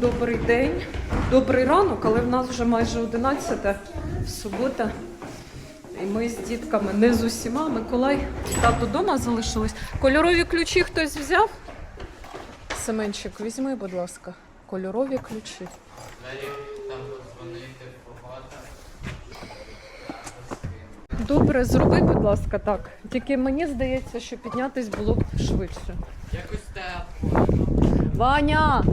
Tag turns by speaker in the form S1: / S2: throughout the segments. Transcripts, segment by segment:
S1: добрий день. Добрий ранок, але в нас вже майже 11 субота. І ми з дітками не з усіма. Миколай тато вдома залишились. Кольорові ключі хтось взяв? Семенчик, візьми, будь ласка, кольорові ключі. Добре, зроби, будь ласка, так. Тільки мені здається, що піднятись було б швидше.
S2: Якось тепло.
S1: Ваня!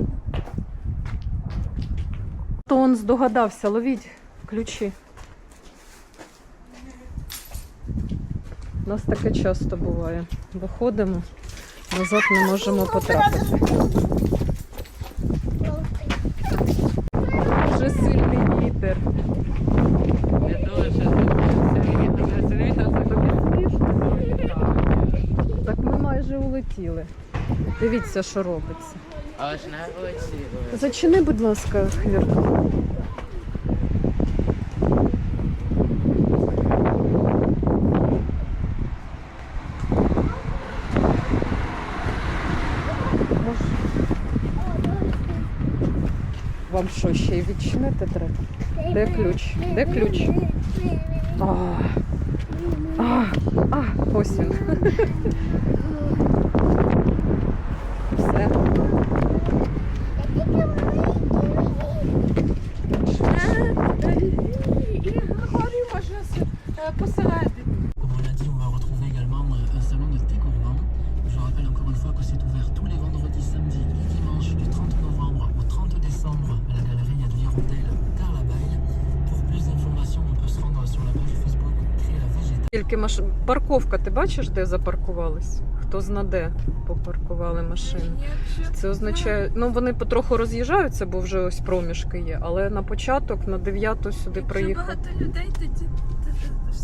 S1: То он здогадався, ловіть ключі. У нас таке часто буває. Виходимо, назад не можемо потрапити. Дуже сильний вітер. Так ми майже улетіли. Дивіться, що робиться.
S2: Але ж не вилетіли.
S1: Зачини, будь ласка, хвіртку. Вам що, ще й відчинити треба? Де ключ? Де ключ? А, а, а, ось він. Все.
S3: І Григорій може с-
S4: Comme on l'a dit, on va retrouver également euh, un salon de thé gourmand. Je rappelle encore une fois que c'est ouvert tous les vendredis, samedis et dimanches du 30 novembre au 30 décembre à la galerie de l'Hirondelle Carlabaille. Pour plus d'informations, on peut se rendre sur la page Facebook Créer la Végétale.
S1: Тільки маш... парковка, ти бачиш, де запаркувались? Хто зна де попаркували машини. Це означає, ну вони потроху роз'їжджаються, бо вже ось проміжки є, але на початок, на 9 сюди
S3: Якщо
S1: приїхав.
S3: багато людей, тоді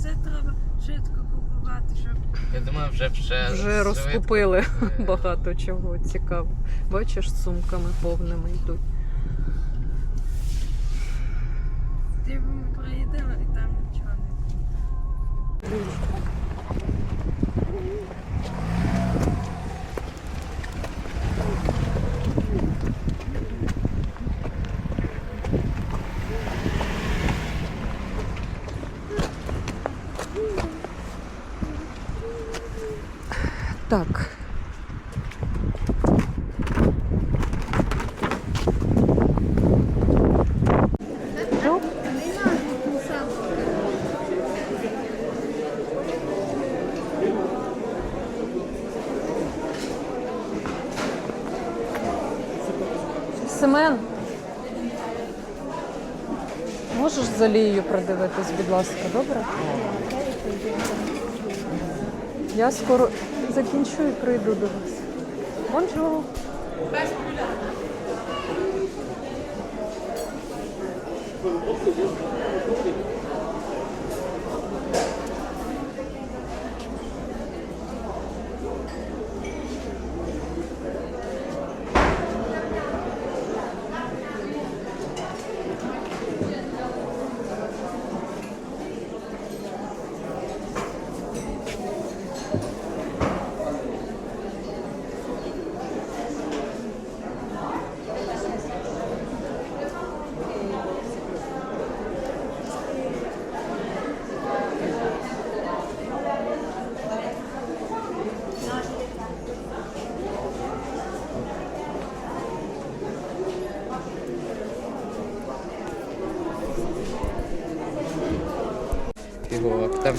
S3: все треба швидко купувати, щоб
S2: Я думаю, вже вже
S1: Вже розкупили багато чого цікаво. Бачиш, з сумками повними йдуть.
S3: ти ми приїдемо і там нічого не буде.
S1: Так. Семен. Можеш з Алією придивитись, будь ласка, добре? Я скоро закінчу і прийду до вас. Бонжур.
S2: Фігурок.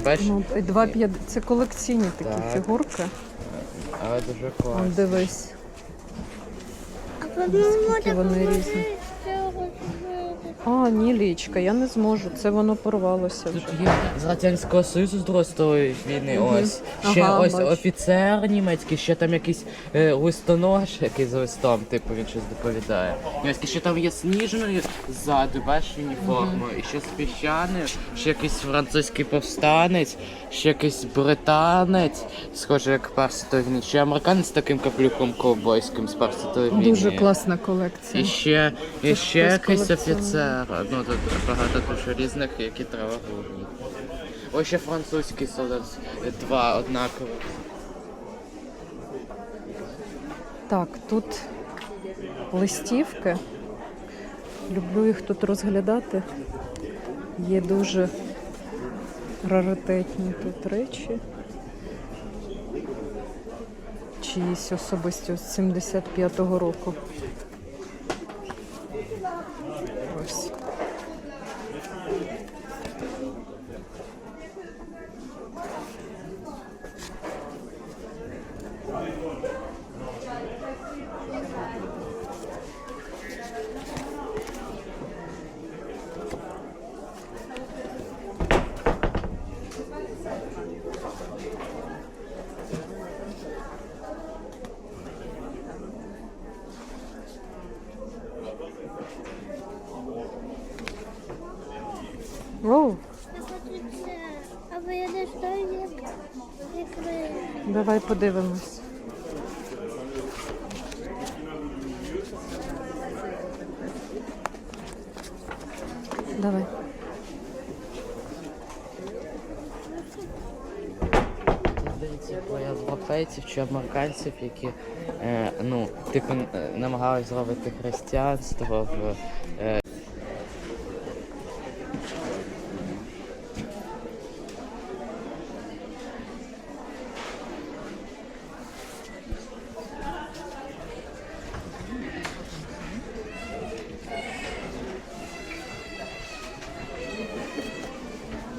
S2: Бачиш,
S1: Ну, і два п'ят- Це колекційні такі
S2: Так.
S1: фігурки.
S2: але дуже класно.
S1: дивись.
S5: А
S1: вони різні. А, ні, лічка, я не зможу. Це воно порвалося
S2: Тут
S1: вже.
S2: є з Радянського Союзу з Другої війни,
S1: Мгм.
S2: ось. Ще
S1: Ага,
S2: ось
S1: бачу.
S2: офіцер німецький, ще там якийсь е, листонож, який з листом, типу він щось доповідає. Німецький, ще там є сніжною ззаду, бачиш уніформу, і ще з піщаною, ще якийсь французький повстанець, ще якийсь британець, схоже як Перситої війни, ще американець з таким каплюком ковбойським з Перситої війни.
S1: Дуже класна колекція.
S2: І ще, і
S1: Це
S2: ще
S1: хтось
S2: якийсь
S1: колекціонує.
S2: офіцер. Ну тут багато дуже різних, які треба гуглити. Ось ще французький солдат. Два однакові.
S1: Так, тут листівки Люблю їх тут розглядати. Є дуже раритетні тут речі. Чиїсь особисті з 75-го року. Ось. Оу,
S5: Або я не знаю, як, як ви.
S1: давай подивимось. Давай.
S2: Здається європейців чи американців, які е, ну, типу, е, намагались зробити християнство в. Е,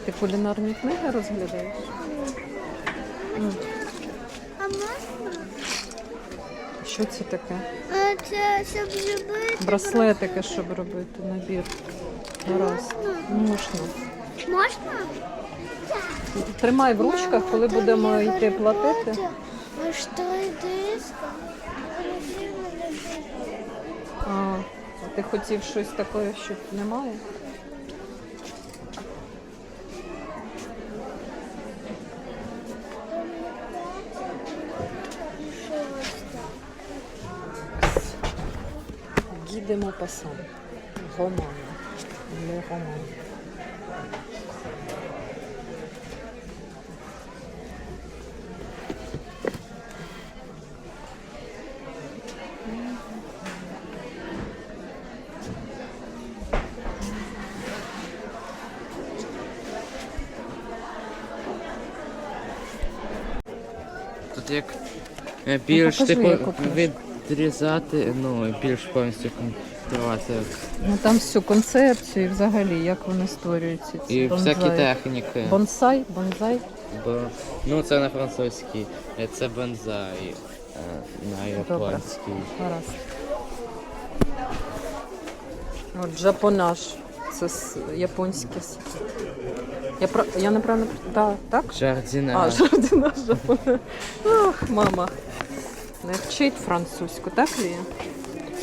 S1: Ти кулінарні книги розглядаєш?
S5: А можна?
S1: Що це таке?
S5: Це щоб зробити.
S1: Браслетики, щоб робити набір. Гаразд. Можна.
S5: Можна?
S1: Тримай в ручках, коли будемо йти платити.
S5: Диска.
S1: А, а ти хотів щось таке, що немає? Гідемо пасан. Роман. Не роман.
S2: тут як е, більш типу
S1: яку книжку.
S2: Відрізати, ну, більш повністю контролювати.
S1: Ну там всю концепцію і взагалі, як вони створюються. ці
S2: І всякі техніки.
S1: Бонсай, бонзай.
S2: Бо, ну, це на французький, е, це бонзай е, на.
S1: Гаразд. От джапонаж. Це с- японське. с- Я, про... я неправильно да, так?
S2: Жардіна.
S1: А, жардинаж жапонаж. Ах, мама. Не вчить французьку, так Лія?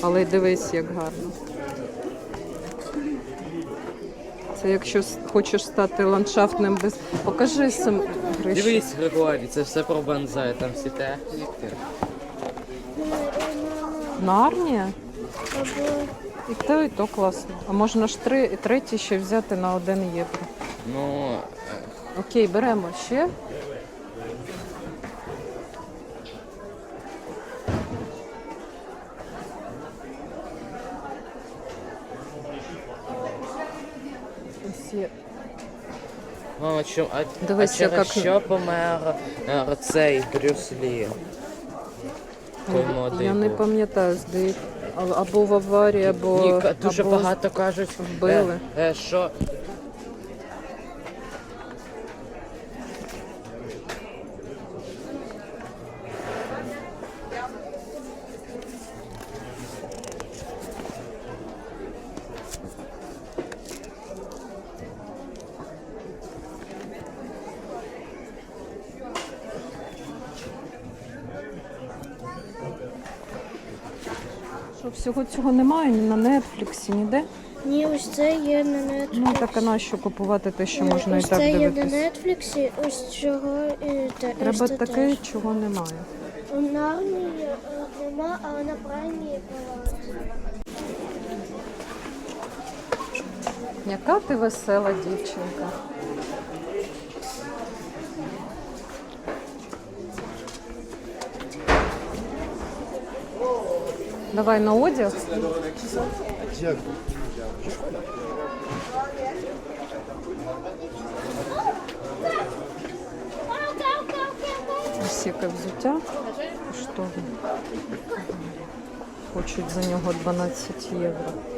S1: Але дивись, як гарно. Це якщо хочеш стати ландшафтним без. Покажи сам Гриш.
S2: Дивись, Григорій, це все про бонзай, там всі техніки.
S1: Нарнія? І то, і то класно. А можна ж три, третій ще взяти на один євро.
S2: Ну, е,
S1: Окей, беремо ще. Є.
S2: ну, чому, а,
S1: Дивись,
S2: а через
S1: як-
S2: що помер е, цей Брюс Лі? Той молодий
S1: Я не
S2: був.
S1: пам'ятаю, здається. А- Або в аварії, або,
S2: Ні, ка- дуже
S1: або
S2: багато кажуть,
S1: вбили.
S2: Е, е, що
S1: всього цього немає ні на Нетфліксі, ніде.
S5: ні, ось це є на Netflix.
S1: Ну так а нащо купувати те, що можна і
S5: ось
S1: так
S5: це є на. Netflix, ось чого і те.
S1: Треба
S5: ось
S1: таке,
S5: теж.
S1: чого немає.
S5: У Нарнії е, нема, а на праймі баланс.
S1: Яка ти весела дівчинка. Давай на одяг. Все как взуття коштовне. Хочуть за нього 12 євро.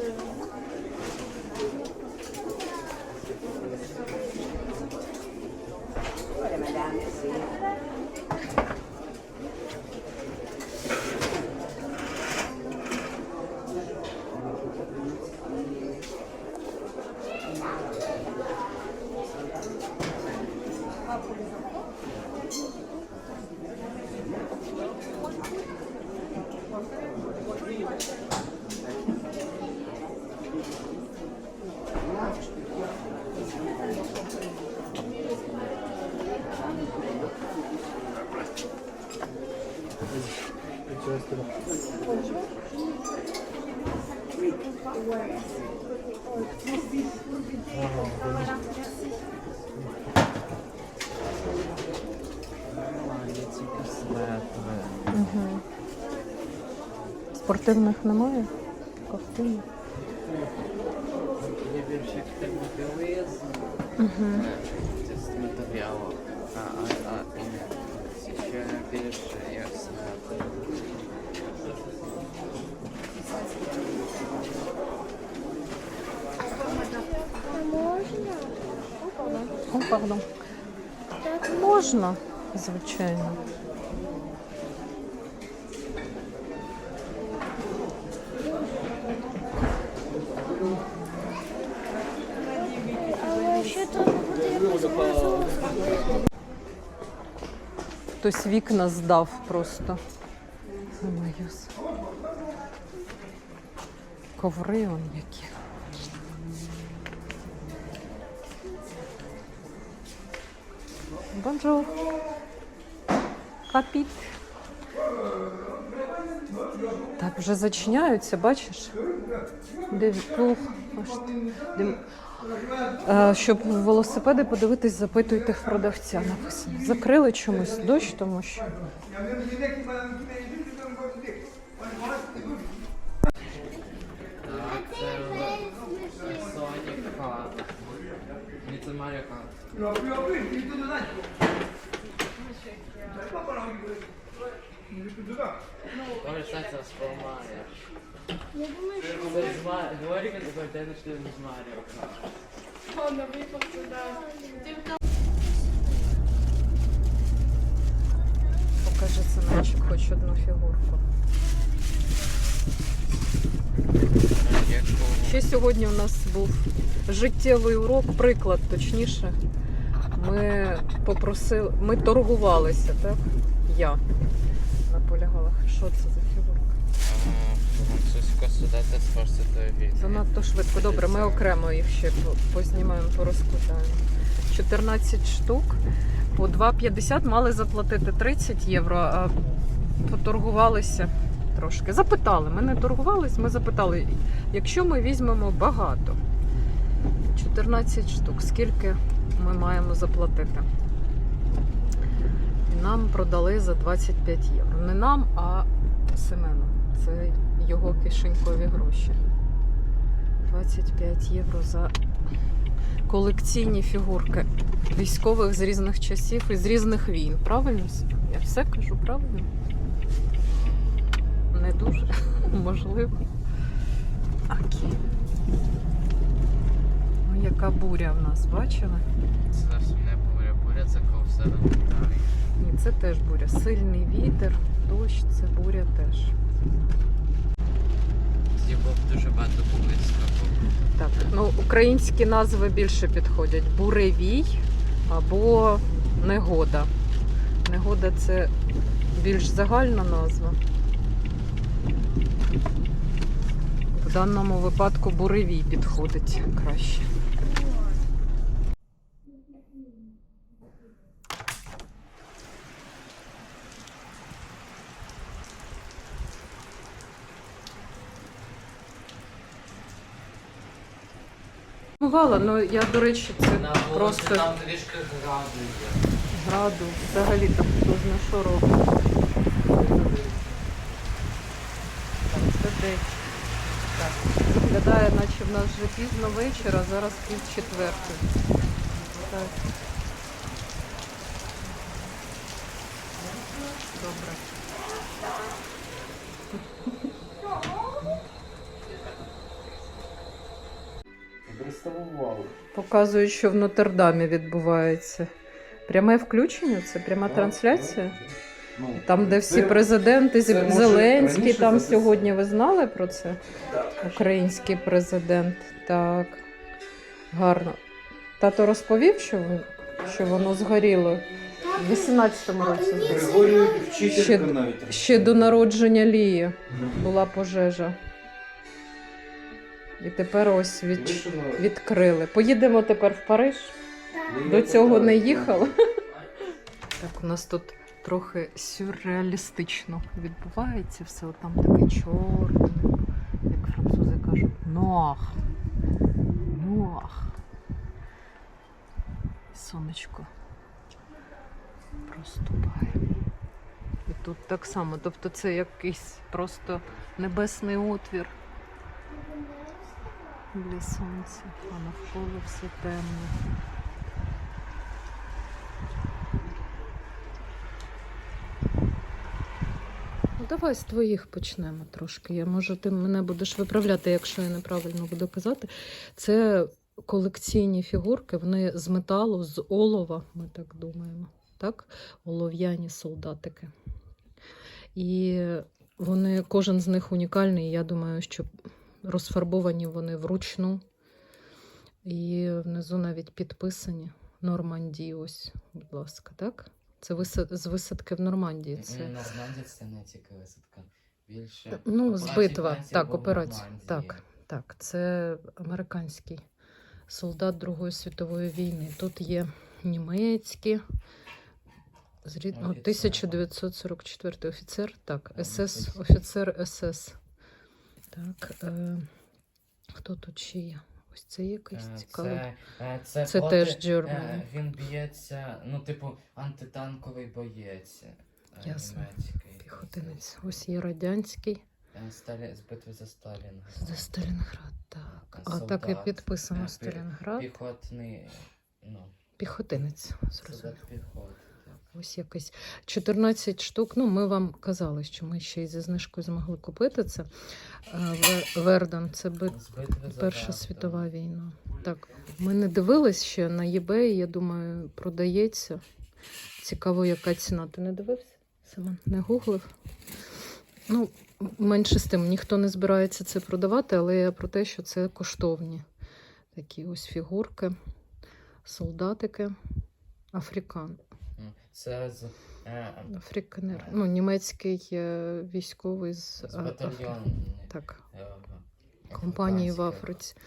S2: repas pour les enfants. Là. Bonjour. Oui, merci. Більше є смети.
S5: Можна?
S1: О, пардон.
S5: Так,
S1: Можна, звичайно.
S5: але ще треба буде якось морозиво.
S1: Хтось вікна здав просто. Ой-моюс. Коври он які. Бонжур. Капіт. Так, вже зачиняються, бачиш? Де Е, Щоб велосипеди подивитись, запитуйте в продавця. Написано. Закрили чомусь дощ, тому що.
S2: Так, це Sonic Kart. Ні,
S5: Я думаю, що
S2: Це з Mario. Говори, коли ти знайшли з Mario Kart.
S1: Покажи синочок хоч одну фігурку. Ще сьогодні у нас був життєвий урок, приклад точніше. Ми попросили, ми торгувалися, так? Я наполягала. Що це за фігурка?
S2: Французько судете спросити від.
S1: Занадто швидко. Добре, ми окремо їх ще познімаємо, порозкладаємо. 14 штук. По 2,50 мали заплатити 30 євро, а поторгувалися трошки. Запитали. Ми не торгувались, ми запитали, якщо ми візьмемо багато, 14 штук, скільки ми маємо заплатити? Нам продали за 25 євро. Не нам, а Семену. Це його кишенькові гроші. 25 євро за колекційні фігурки військових з різних часів і з різних війн. Правильно? Я все кажу правильно? Не дуже, можливо. Окей. Ну, яка буря в нас, бачили?
S2: Це зовсім не буря. Буря це виглядає.
S1: Ні, це теж буря. Сильний вітер, дощ, це буря теж.
S2: Тоді було б дуже багато близько.
S1: Так, ну українські назви більше підходять: буревій або негода. Негода це більш загальна назва. В даному випадку буревій підходить краще. Бувало, ну я, до речі, це
S2: На вулиці
S1: просто
S2: там трішки граду є.
S1: граду. Взагалі там хто зна що робить. Це десь. Так, Виглядає, наче в нас вже пізно вечора, зараз пів четвертої. Так. Добре. Показують, що в Нотр-Дамі відбувається. Пряме включення, це пряма трансляція. Там, де всі президенти,
S6: це, може,
S1: Зеленський,
S6: раніше
S1: там
S6: запис-
S1: сьогодні ви знали про це? Український президент. Так. Гарно. Тато розповів, що, ви- що воно згоріло в 18-му році.
S6: Григорію
S1: Ще,
S6: вчителька навіть.
S1: ще до народження Лії була пожежа. І тепер ось від, відкрили. Поїдемо тепер в Париж. До цього не їхали. Так, у нас тут трохи сюрреалістично відбувається все. Там таке чорне, як французи кажуть, нуах. Нуах. Сонечко проступає. І тут так само. Тобто це якийсь просто небесний отвір для сонця, а навколо все темне. Ну, давай з твоїх почнемо трошки. Я може ти мене будеш виправляти, якщо я неправильно буду казати. Це колекційні фігурки, вони з металу, з олова, ми так думаємо. Так? Олов'яні солдатики. І вони, кожен з них унікальний. Я думаю, що розфарбовані вони вручну. І внизу навіть підписані Нормандії. Ось, будь ласка, так? Це висад... з висадки в Нормандії. Це...
S2: Нормандія це не тільки висадка. Більше.
S1: Ну, збитва. Так, операція. Так, так. Це американський солдат Другої світової війни. Тут є німецькі. Зрід... о, 1944 офіцер. Так, СС,
S2: офіцер
S1: СС. Так. Е... Хто тут ще є? Ось це якийсь
S2: Е,
S1: цікавий.
S2: Це, е, це,
S1: Це
S2: проти-
S1: теж
S2: е, Він б'ється, ну, типу, антитанковий боєць.
S1: Ясно.
S2: Німецький.
S1: Піхотинець. Ось є радянський.
S2: Сталі... З битви за Сталінград.
S1: За Сталінград. Так. А
S2: Солдат.
S1: так і підписано Сталінград.
S2: Піхотний, ну,
S1: Піхотинець. Зрозуміло.
S2: солдат піхоти.
S1: Ось якось 14 штук. Ну, ми вам казали, що ми ще й зі знижкою змогли купити це. Е, Верден, це би Перша світова війна. Так, ми не дивились ще на eBay, я думаю, продається. Цікаво, яка ціна. Ти не дивився? Семен? Не гуглив? Ну, менше з тим, ніхто не збирається це продавати, але я про те, що це коштовні такі ось фігурки, солдатики, африкан.
S2: Це з, е,
S1: Африканер. Ну, німецький е, військовий з,
S2: з батальйону.
S1: Так,
S2: е,
S1: компанії в. Африці.
S2: Це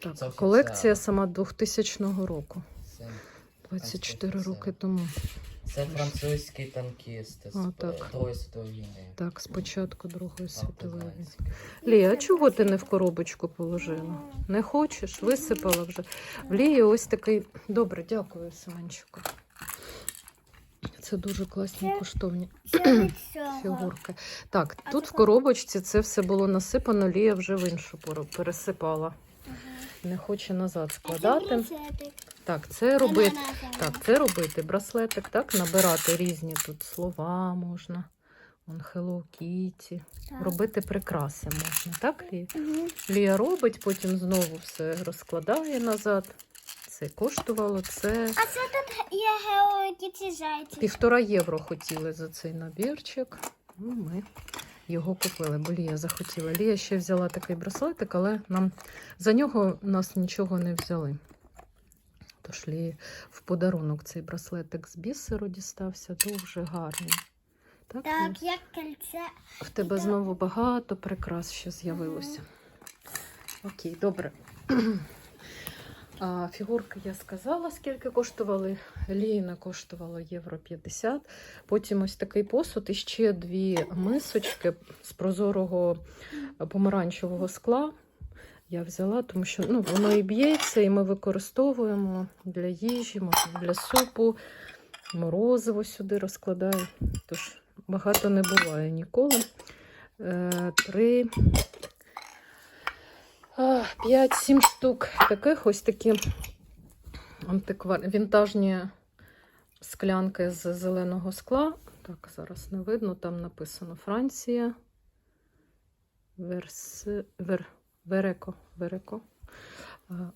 S1: Так,
S2: офіцер.
S1: колекція сама 2000 року.
S2: Це,
S1: 24
S2: офіцер.
S1: роки тому.
S2: це французький танкіст з
S1: А, так.
S2: Другої світової війни.
S1: Так, з початку Другої світової війни. Лія, а чого ти не в коробочку положила? Не хочеш? Висипала вже. В Лії ось такий. Добре, дякую, Семенчику. Це дуже класні коштовні
S5: Це від
S1: фігурки. Так, тут в коробочці це все було насипано, Лія вже в іншу пору пересипала. Не хоче назад
S5: А це
S1: складати. Так, це робити. Так, це робити браслетик, так, набирати різні тут слова можна. Вон Hello Kitty.
S5: Так.
S1: Робити прикраси можна, так, Лія?
S5: Мгм.
S1: Лія робить, потім знову все розкладає назад. Це коштувало це
S5: А це тут є геологіці зайці.
S1: півтора євро хотіли за цей набірчик. Ну, ми його купили, бо Лія захотіла. Лія ще взяла такий браслетик, але нам за нього нас нічого не взяли. Тож Лії в подарунок цей браслетик з бісеру дістався дуже гарний. Так?
S5: Так, як кільце.
S1: В тебе знову багато прикрас ще з'явилося. Окей, добре. А, фігурки я сказала, скільки коштували. Ліна коштувала євро 50. Потім ось такий посуд і ще дві мисочки з прозорого помаранчевого скла. Я взяла, тому що ну, воно і б'ється, і ми використовуємо для їжі, для супу. Морозиво сюди розкладаю. Тож багато не буває ніколи. Е, Три 5-7 штук таких ось такі антиквар... вінтажні склянки з зеленого скла. Так, зараз не видно, там написано Франція. Верс... Вер... Вереко. Вереко.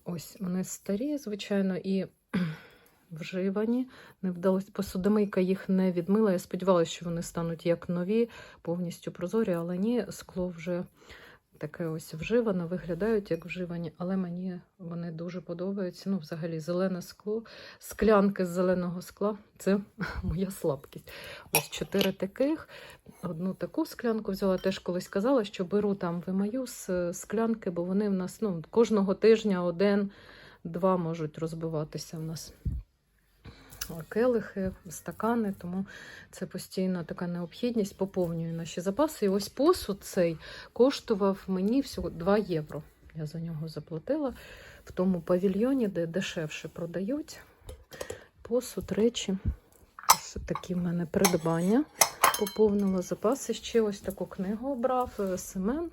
S1: Ось вони старі, звичайно, і вживані. Не вдалося. Посудомийка їх не відмила. Я сподівалася, що вони стануть як нові, повністю прозорі, але ні, скло вже таке ось вживане, виглядають як вживані, але мені вони дуже подобаються. Ну, взагалі, зелене скло, склянки з зеленого скла це моя слабкість. Ось чотири таких. Одну таку склянку взяла. Теж колись казала, що беру там вимаю з склянки, бо вони в нас ну, кожного тижня один-два можуть розбиватися в нас. Келихи, стакани, тому це постійно така необхідність, поповнює наші запаси. І ось посуд цей коштував мені всього 2 євро. Я за нього заплатила в тому павільйоні, де дешевше продають посуд, речі. Ось такі в мене придбання. Поповнила запаси. Ще ось таку книгу обрав. е, Семен.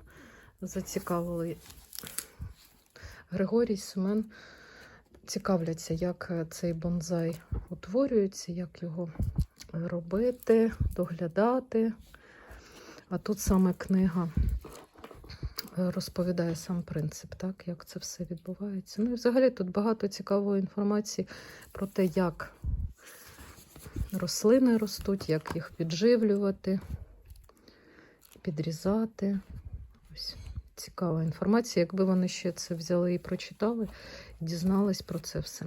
S1: Зацікавили Григорій Семен. Цікавляться, як е, цей бонзай утворюється, як його робити, доглядати. А тут саме книга е, розповідає сам принцип, так, як це все відбувається. Ну і взагалі тут багато цікавої інформації про те, як рослини ростуть, як їх підживлювати, підрізати. Ось цікава інформація. Якби вони ще це взяли і прочитали, дізнались про це все.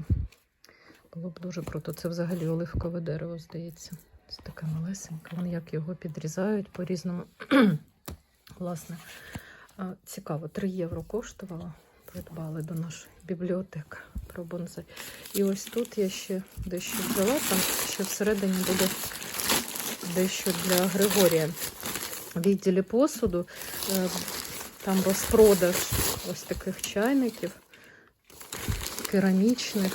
S1: Було б дуже круто. Це взагалі оливкове дерево, здається. Ось таке малесеньке. Вон як його підрізають по-різному. Власне, цікаво, 3 євро коштувало. Придбали до нашої бібліотеки про бонзай. І ось тут я ще дещо взяла, там ще всередині буде дещо для Григорія. В відділі посуду е, там розпродаж ось таких чайників керамічних.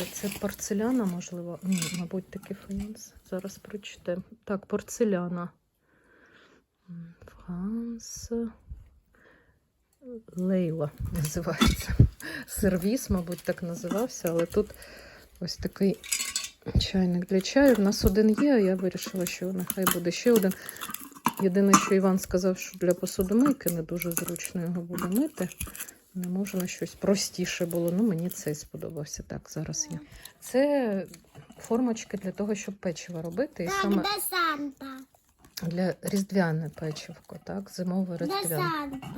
S1: Е, Це порцеляна, можливо. Ні, мабуть, такий фаянс. Зараз прочитаємо. Так, порцеляна. Франс. Лейла називається. Сервіс, мабуть, так називався, але тут ось такий чайник для чаю. У нас один є, а я вирішила, що нехай буде ще один. Єдине, що Іван сказав, що для посудомийки не дуже зручно його буде мити. Не можна щось простіше було. Ну, мені цей сподобався. Так, зараз є. Це формочки для того, щоб печиво робити. І саме
S5: де Санта?
S1: для різдвяне печивко, так? Зимове різдвяне.
S5: Санта?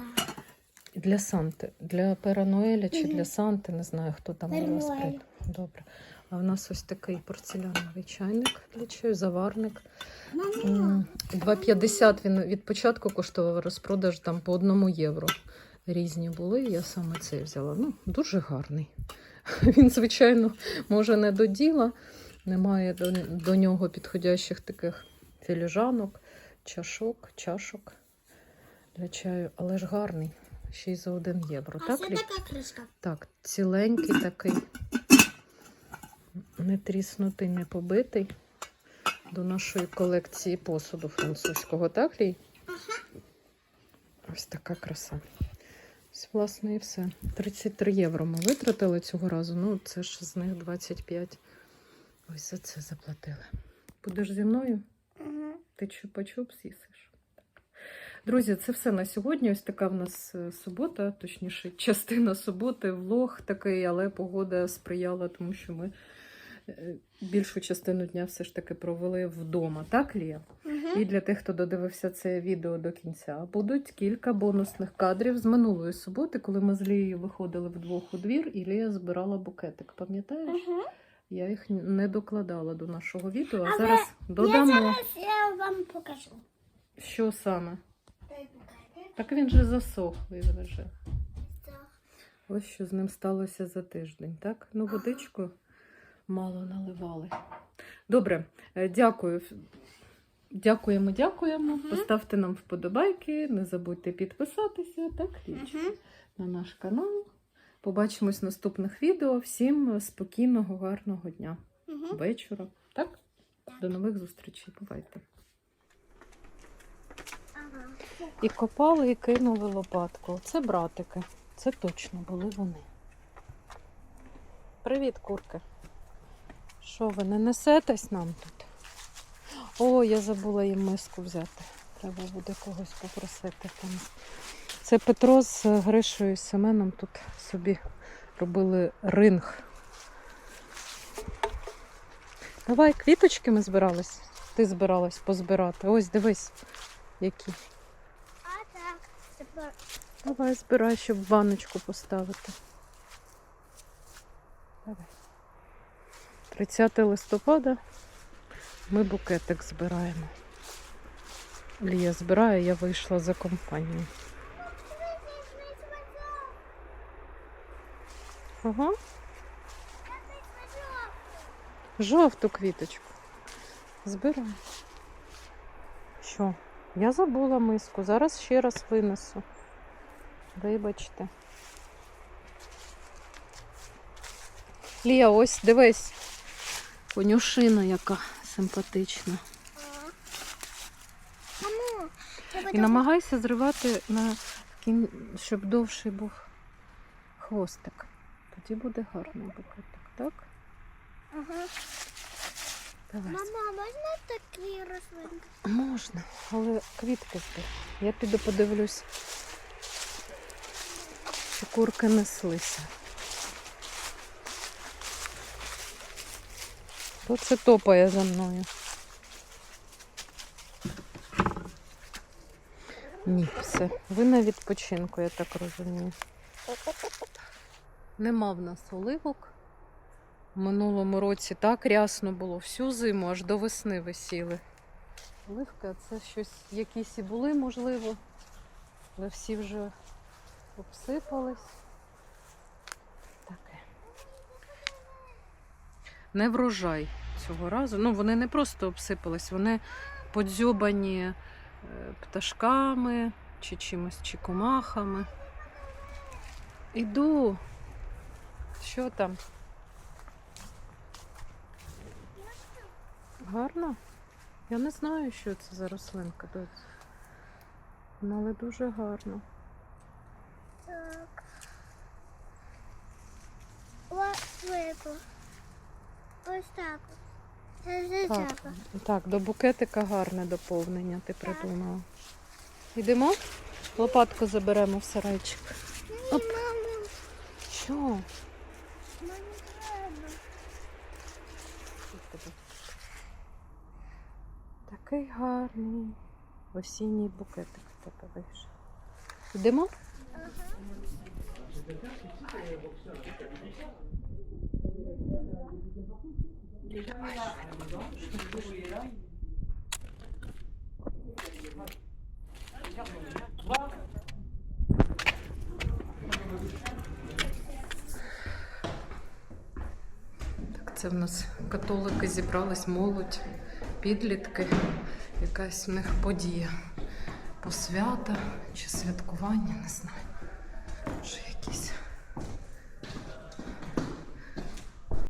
S1: Для Санти. Для Пера Ноеля чи для Санти, не знаю, хто там у вас прийде. Добре. А в нас ось такий порцеляновий чайник для чаю, заварник. 2,50 він від початку коштував розпродаж там по одному євро. Різні були, я саме цей взяла. Ну, дуже гарний. Він, звичайно, може не до діла, немає до, до нього підходящих таких філіжанок, чашок, чашок для чаю, але ж гарний. Ще й за 1 євро.
S5: А
S1: так,
S5: це така кришка.
S1: Так, ціленький такий, не тріснутий, не побитий до нашої колекції посуду французького, так, Лій? Ось така краса. Ось, власне, і все. 33 євро ми витратили цього разу. Ну, це ж з них 25. Ось за це заплатили. Будеш зі мною?
S5: Угу.
S1: Ти чупа-чуп з'їсиш. Друзі, це все на сьогодні. Ось така в нас е, субота, точніше, частина суботи, влог такий, але погода сприяла, тому що ми більшу частину дня все ж таки провели вдома. Так, Лія? І для тих, хто додивився це відео до кінця, будуть кілька бонусних кадрів з минулої суботи, коли ми з Лією виходили вдвох у двір, і Лія збирала букетик. Пам'ятаєш?
S5: Угу.
S1: Я їх не докладала до нашого відео, а
S5: Але
S1: зараз додамо.
S5: Я зараз я вам покажу.
S1: Що саме? Так він же засохлий вже. Ось що з ним сталося за тиждень, так? Ну, водичку мало наливали. Добре, е, дякую. Дякуємо, дякуємо.
S5: Мгм.
S1: Поставте нам вподобайки, не забудьте підписатися, так, Річ,
S5: Угу.
S1: на наш канал. Побачимось в наступних відео. Всім спокійного, гарного дня,
S5: Угу.
S1: вечора. Так? До нових зустрічей. Бувайте.
S5: Ага.
S1: І копали, і кинули лопатку. Це братики. Це точно були вони. Привіт, курки. Що ви не несетесь нам тут? О, я забула їм миску взяти. Треба буде когось попросити там. Це Петро з Гришою і Семеном тут собі робили ринг. Давай, квіточки ми збирались. Ти збиралась позбирати. Ось дивись, які.
S5: А так, тепер
S1: Давай збирай, щоб баночку поставити. Давай. 30 листопада ми букетик збираємо. Лія збирає, я вийшла за компанію. Ага. Жовту квіточку. Збирай. Що? Я забула миску. Зараз ще раз винесу. Вибачте. Лія, ось дивись. Конюшина яка симпатична. І намагайся зривати на кін... щоб довший був хвостик. Тоді буде гарний букетик, так?
S5: Ага.
S1: Давай.
S5: Мама, можна такі рослинки?
S1: Можна, але квітки збір. Я піду подивлюсь, чи курки неслися. Хто це топає за мною? Ні, все. Ви на відпочинку, я так розумію. Нема в нас оливок. В минулому році так рясно було, всю зиму аж до весни висіли. Оливка це щось, якісь і були, можливо, але всі вже обсипались. Таке. Не врожай цього разу. Ну, вони не просто обсипались, вони подзьобані е, пташками чи чимось, чи комахами. Іду. Що там? Гарно? Я не знаю, що це за рослинка доць. Вона але дуже гарно.
S5: Так. Ось. Ось так. Це
S1: Так. Так, до букетика гарне доповнення ти придумала. Йдемо? Лопатку заберемо в сарайчик. Оп. Що? Такий гарний осінній букетик в тебе вийшов. Йдемо? Так, це в нас католики зібрались, молодь, підлітки. Якась в них подія. Посвята чи святкування, не знаю. Може якісь